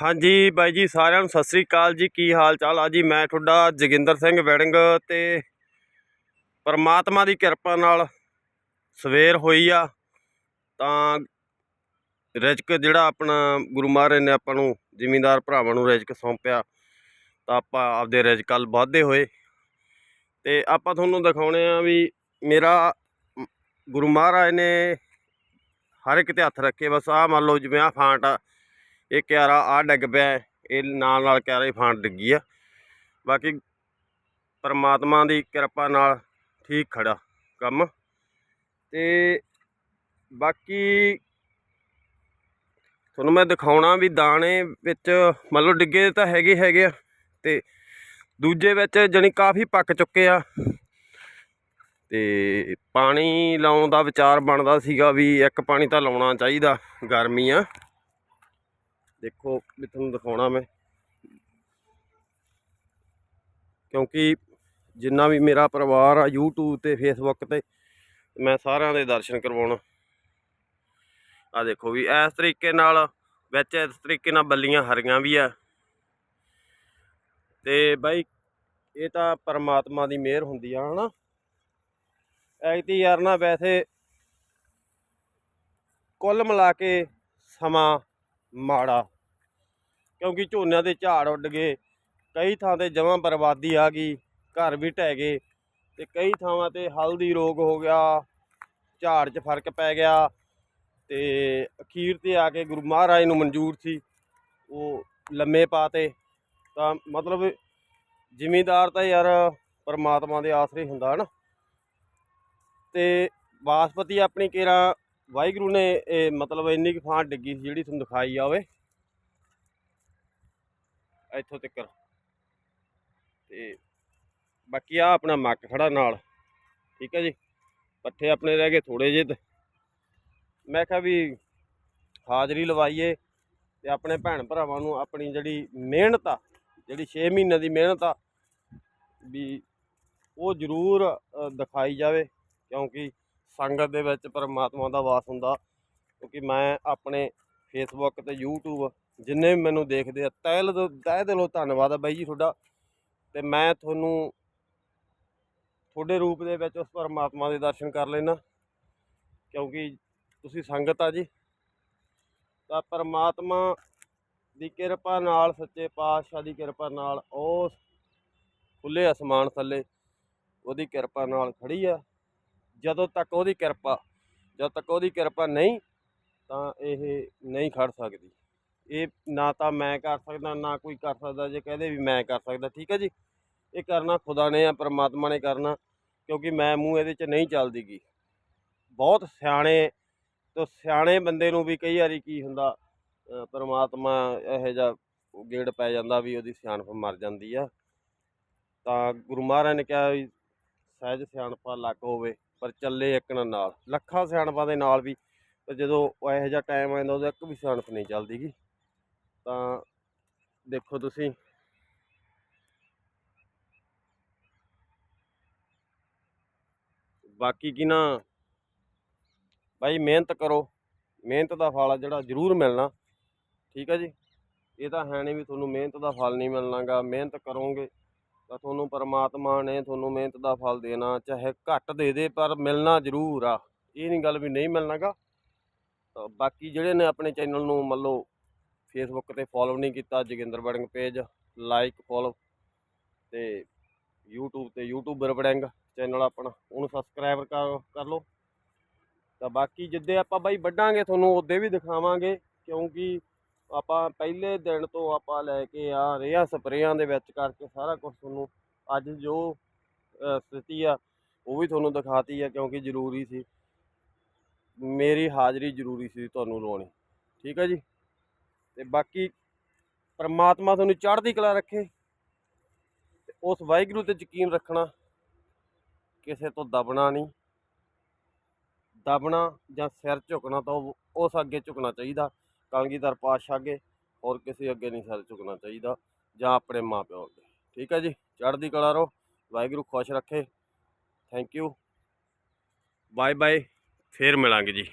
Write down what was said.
ਹਾਂਜੀ ਬਾਈ ਜੀ, ਸਾਰਿਆਂ ਨੂੰ ਸਤਿ ਸ੍ਰੀ ਅਕਾਲ ਜੀ। ਕੀ ਹਾਲ ਚਾਲ? ਆ ਜੀ, ਮੈਂ ਤੁਹਾਡਾ ਜੋਗਿੰਦਰ ਸਿੰਘ ਵੈਡਿੰਗ ਤੇ ਪਰਮਾਤਮਾ ਦੀ ਕਿਰਪਾ ਨਾਲ ਸਵੇਰ ਹੋਈ ਆ। ਤਾਂ ਰਿਜ਼ਕ ਜਿਹੜਾ ਆਪਣਾ ਗੁਰੂ ਮਹਾਰਾਜ ਨੇ ਆਪਾਂ ਨੂੰ ਜ਼ਿਮੀਂਦਾਰ ਭਰਾਵਾਂ ਨੂੰ ਰਿਜ਼ਕ ਸੌਂਪਿਆ, ਤਾਂ ਆਪਾਂ ਆਪਦੇ ਰਿਜ਼ਕ ਵੱਲ ਹੋਏ। ਤੇ ਆਪਾਂ ਤੁਹਾਨੂੰ ਦਿਖਾਉਣੇ ਆ ਵੀ ਮੇਰਾ ਗੁਰੂ ਮਹਾਰਾਜ ਨੇ ਹਰ ਇੱਕ ਤੇ ਹੱਥ ਰੱਖੇ, ਬਸ ਆਹ ਮੰਨ ਲਓ ਜਿਵੇਂ ਆਹ ਫਾਂਟ ਆ ਇਹ ਕਿਆਰਾ ਆ ਡਿੱਗ ਪਿਆ ਇਹ ਨਾਲ ਨਾਲ ਕਿਆਰਾ ਹੀ ਫਾਂਟ ਡਿੱਗੀ ਆ। ਬਾਕੀ ਪਰਮਾਤਮਾ ਦੀ ਕਿਰਪਾ ਨਾਲ ਠੀਕ ਖੜਾ ਕੰਮ। ਤੇ ਬਾਕੀ ਤੁਹਾਨੂੰ ਮੈਂ ਦਿਖਾਉਣਾ ਵੀ ਦਾਣੇ ਵਿੱਚ ਮੰਨ ਲਓ ਡਿੱਗੇ ਤਾਂ ਹੈਗੇ ਹੈਗੇ ਆ ਤੇ ਦੂਜੇ ਵਿੱਚ ਜਣੀ ਕਾਫੀ ਪੱਕ ਚੁੱਕੇ ਆ। ਤੇ ਪਾਣੀ ਲਾਉਣ ਦਾ ਵਿਚਾਰ ਬਣਦਾ ਸੀਗਾ ਵੀ ਇੱਕ ਪਾਣੀ ਤਾਂ ਲਾਉਣਾ ਚਾਹੀਦਾ ਗਰਮੀ ਆ। ਦੇਖੋ ਵੀ ਤੁਹਾਨੂੰ ਦਿਖਾਉਣਾ ਮੈਂ। ਕਿਉਂਕਿ ਜਿੰਨਾ ਵੀ ਮੇਰਾ ਪਰਿਵਾਰ ਆ YouTube ਤੇ Facebook ਤੇ, ਮੈਂ ਸਾਰਿਆਂ ਦੇ ਦਰਸ਼ਨ ਕਰਵਾਉਣਾ। ਆ ਦੇਖੋ ਵੀ ਇਸ ਤਰੀਕੇ ਨਾਲ ਵਿੱਚ ਇਸ ਤਰੀਕੇ ਨਾਲ ਬੱਲੀਆਂ ਹਰੀਆਂ ਵੀ ਆ। ਤੇ ਬਾਈ, ਇਹ ਤਾਂ ਪਰਮਾਤਮਾ ਦੀ ਮਿਹਰ ਹੁੰਦੀ ਆ, ਹਨਾ? ਐਤੀ ਯਾਰ ਨਾ ਵੈਸੇ ਕੁੱਲ ਮਿਲਾ ਕੇ ਸਮਾਂ ਮਾੜਾ। ਕਿਉਂਕਿ ਝੋਨਿਆਂ ਦੇ ਝਾੜ ਉੱਡ ਗਏ, ਕਈ ਥਾਂ ਤੇ ਜਮਾਂ ਬਰਬਾਦੀ ਆ ਗਈ, ਘਰ ਵੀ ਢਹਿ ਗਏ ਤੇ ਕਈ ਥਾਵਾਂ ਤੇ ਹਲਦੀ ਰੋਗ ਹੋ ਗਿਆ, ਝਾੜ 'ਚ ਫ਼ਰਕ ਪੈ ਗਿਆ ਤੇ ਅਖੀਰ ਤੇ ਆ ਕੇ ਗੁਰੂ ਮਹਾਰਾਜ ਨੂੰ ਮਨਜ਼ੂਰ ਸੀ ਉਹ ਲੰਮੇ ਪਾਤੇ ਤਾਂ। ਮਤਲਬ ਜ਼ਿਮੀਦਾਰ ਤਾਂ ਯਾਰ ਪਰਮਾਤਮਾ ਦੇ ਆਸਰੇ ਹੁੰਦਾ ਹਨਾ। ਤੇ ਬਾਸਪਤੀ ਆਪਣੀ ਕੇਰਾ ਵਾਹਿਗੁਰੂ ਨੇ ਇਹ ਮਤਲਬ ਇੰਨੀ ਕੁ ਫਾਂਟ ਡਿੱਗੀ ਸੀ ਜਿਹੜੀ ਤੁਹਾਨੂੰ ਦਿਖਾਈ ਆ ਇੱਥੋਂ ਤੱਕ। ਤੇ ਬਾਕੀ ਆ ਆਪਣਾ ਮੱਕ ਖੜਾ ਨਾਲ। ਠੀਕ ਹੈ ਜੀ? ਪੱਠੇ ਆਪਣੇ ਰਹਿ ਗਏ ਥੋੜੇ ਜਿਹੇ ਤੇ। ਮੈਂ ਕਿਹਾ ਵੀ ਹਾਜ਼ਰੀ ਲਵਾਈਏ ਤੇ ਆਪਣੇ ਭੈਣ ਭਰਾਵਾਂ ਨੂੰ ਆਪਣੀ ਜਿਹੜੀ ਮਿਹਨਤ ਆ, ਜਿਹੜੀ 6 ਮਹੀਨੇ ਦੀ ਮਿਹਨਤ ਆ, ਵੀ ਉਹ ਜ਼ਰੂਰ ਦਿਖਾਈ ਜਾਵੇ। ਕਿਉਂਕਿ ਸੰਗਤ ਦੇ ਵਿੱਚ ਪਰਮਾਤਮਾ ਦਾ ਵਾਸ ਹੁੰਦਾ, ਕਿਉਂਕਿ ਮੈਂ ਆਪਣੇ ਫੇਸਬੁੱਕ ਤੇ YouTube ਜਿੰਨੇ ਵੀ ਮੈਨੂੰ ਦੇਖਦੇ ਆ, ਤਹਿ ਦਿਲੋਂ ਤਹਿ ਦਿਲੋਂ ਧੰਨਵਾਦ ਆ ਬਾਈ ਜੀ ਤੁਹਾਡਾ। ਤੇ ਮੈਂ ਤੁਹਾਨੂੰ ਤੁਹਾਡੇ ਰੂਪ ਦੇ ਵਿੱਚ ਉਸ ਪਰਮਾਤਮਾ ਦੇ ਦਰਸ਼ਨ ਕਰ ਲੈਣਾ ਕਿਉਂਕਿ ਤੁਸੀਂ ਸੰਗਤ ਆ ਜੀ। ਤਾਂ ਪਰਮਾਤਮਾ ਦੀ ਕਿਰਪਾ ਨਾਲ, ਸੱਚੇ ਪਾਤਸ਼ਾਹ ਦੀ ਕਿਰਪਾ ਨਾਲ, ਉਸ ਖੁੱਲੇ ਅਸਮਾਨ ਥੱਲੇ ਉਹਦੀ ਕਿਰਪਾ ਨਾਲ ਖੜੀ ਆ। ਜਦੋਂ ਤੱਕ ਉਹਦੀ ਕਿਰਪਾ, ਜਦੋਂ ਤੱਕ ਉਹਦੀ ਕਿਰਪਾ ਨਹੀਂ, ਤਾਂ ਇਹ ਨਹੀਂ ਖੜ ਸਕਦੀ। ਇਹ ਨਾ ਤਾਂ ਮੈਂ ਕਰ ਸਕਦਾ, ਨਾ ਕੋਈ ਕਰ ਸਕਦਾ, ਜੇ ਕਹਦੇ ਵੀ ਮੈਂ ਕਰ ਸਕਦਾ। ਠੀਕ ਹੈ ਜੀ? ਇਹ ਕਰਨਾ ਖੁਦਾ ਨੇ ਆ, ਪਰਮਾਤਮਾ ਨੇ ਕਰਨਾ, ਕਿਉਂਕਿ ਮੈਂ ਮੂੰਹ ਇਹਦੇ 'ਚ ਨਹੀਂ ਚੱਲਦੀ ਗੀ। ਬਹੁਤ ਸਿਆਣੇ, ਤੋਂ ਸਿਆਣੇ ਬੰਦੇ ਨੂੰ ਵੀ ਕਈ ਵਾਰੀ ਕੀ ਹੁੰਦਾ ਪਰਮਾਤਮਾ ਇਹੋ ਜਿਹਾ ਗੇੜ ਪੈ ਜਾਂਦਾ ਵੀ ਉਹਦੀ ਸਿਆਣਪ ਮਰ ਜਾਂਦੀ ਆ। ਤਾਂ ਗੁਰੂ ਮਹਾਰਾਜ ਨੇ ਕਿਹਾ ਵੀ, ਸਹਿਜ ਸਿਆਣਪਾ ਲੱਕ ਹੋਵੇ। ਪਰ ਚੱਲੇ ਇੱਕ ਨਾ ਨਾਲ। ਲੱਖਾਂ ਸਿਆਣਪਾਂ ਦੇ ਨਾਲ ਵੀ ਪਰ ਜਦੋਂ ਇਹੋ ਜਿਹਾ ਟਾਈਮ ਆਉਂਦਾ ਉਦੋਂ ਇੱਕ ਵੀ ਸਿਆਣਪ ਨਹੀਂ ਚੱਲਦੀ ਗੀ। ਤਾਂ ਦੇਖੋ ਤੁਸੀਂ। ਬਾਕੀ ਕੀ ਨਾ, ਬਾਈ ਮਿਹਨਤ ਕਰੋ। ਮਿਹਨਤ ਦਾ ਫਲ ਜਿਹੜਾ ਜ਼ਰੂਰ ਮਿਲਣਾ। ਠੀਕ ਹੈ ਜੀ? ਇਹ ਤਾਂ ਹੈ ਨਹੀਂ ਵੀ ਤੁਹਾਨੂੰ ਮਿਹਨਤ ਦਾ ਫਲ ਨਹੀਂ ਮਿਲਣਾਗਾ। ਮਿਹਨਤ ਕਰੋਗੇ। ਤਾਂ ਤੁਹਾਨੂੰ ਪਰਮਾਤਮਾ ਨੇ ਤੁਹਾਨੂੰ ਮਿਹਨਤ ਦਾ ਫਲ ਦੇਣਾ, ਚਾਹੇ ਘੱਟ ਦੇ ਦੇ, ਪਰ ਮਿਲਣਾ ਜ਼ਰੂਰ ਆ। ਇਹ ਨਹੀਂ ਗੱਲ ਵੀ ਨਹੀਂ ਮਿਲਣਾਗਾ। ਤਾਂ ਬਾਕੀ ਜਿਹੜੇ ਨੇ ਆਪਣੇ ਚੈਨਲ ਨੂੰ ਮੰਨ ਲਓ ਫੇਸਬੁੱਕ ਤੇ ਫੋਲੋ ਨਹੀਂ ਕੀਤਾ, Joginder Warring page like follow ਤੇ YouTube ਤੇ ਯੂਟਿਊਬਰ ਵੜਿੰਗ ਚੈਨਲ ਆਪਣਾ, ਉਹਨੂੰ ਸਬਸਕ੍ਰਾਈਬ ਕਰ ਕਰ ਲਓ। ਤਾਂ ਬਾਕੀ ਜਿੱਦੇ ਆਪਾਂ ਬਾਈ ਵੱਢਾਂਗੇ, ਤੁਹਾਨੂੰ ਉਹਦੇ ਵੀ ਦਿਖਾਵਾਂਗੇ, ਕਿਉਂਕਿ ਆਪਾਂ ਪਹਿਲੇ ਦਿਨ ਤੋਂ ਆਪਾਂ ਲੈ ਕੇ ਆ ਰੇਹਾਂ ਸਪਰੇਆਂ ਦੇ ਵਿੱਚ ਕਰਕੇ ਸਾਰਾ ਕੁਝ ਤੁਹਾਨੂੰ ਅੱਜ ਜੋ ਸਥਿਤੀ ਆ, ਉਹ ਵੀ ਤੁਹਾਨੂੰ ਦਿਖਾਤੀ ਆ ਕਿਉਂਕਿ ਜ਼ਰੂਰੀ ਸੀ। ਮੇਰੀ ਹਾਜ਼ਰੀ ਜ਼ਰੂਰੀ ਸੀ ਤੁਹਾਨੂੰ ਲਾਉਣੀ। ਠੀਕ ਹੈ ਜੀ? ਤੇ ਬਾਕੀ ਪਰਮਾਤਮਾ ਤੁਹਾਨੂੰ ਚੜ੍ਹਦੀ ਕਲਾ ਰੱਖੇ ਤੇ ਉਸ ਵਾਹਿਗੁਰੂ ਤੇ ਯਕੀਨ ਰੱਖਣਾ, ਕਿਸੇ ਤੋਂ ਦਬਣਾ ਨਹੀਂ। ਦਬਣਾ ਜਾਂ ਸਿਰ ਝੁਕਣਾ ਤਾਂ ਉਹ- ਉਸ ਅੱਗੇ ਝੁਕਣਾ ਚਾਹੀਦਾ। ਕਲਗੀਧਰ ਪਾਤਸ਼ਾਹ ਅੱਗੇ, ਹੋਰ ਕਿਸੇ ਅੱਗੇ ਨਹੀਂ ਸਰ ਝੁਕਣਾ ਚਾਹੀਦਾ, ਜਾਂ ਆਪਣੇ ਮਾਪਿਓ ਅੱਗੇ। ਠੀਕ ਹੈ ਜੀ? ਚੜ੍ਹਦੀ ਕਲਾ ਰਹੋ, ਵਾਹਿਗੁਰੂ ਖੁਸ਼ ਰੱਖੇ। ਥੈਂਕ ਯੂ ਬਾਏ ਬਾਏ ਫੇਰ ਮਿਲਾਂਗੇ ਜੀ।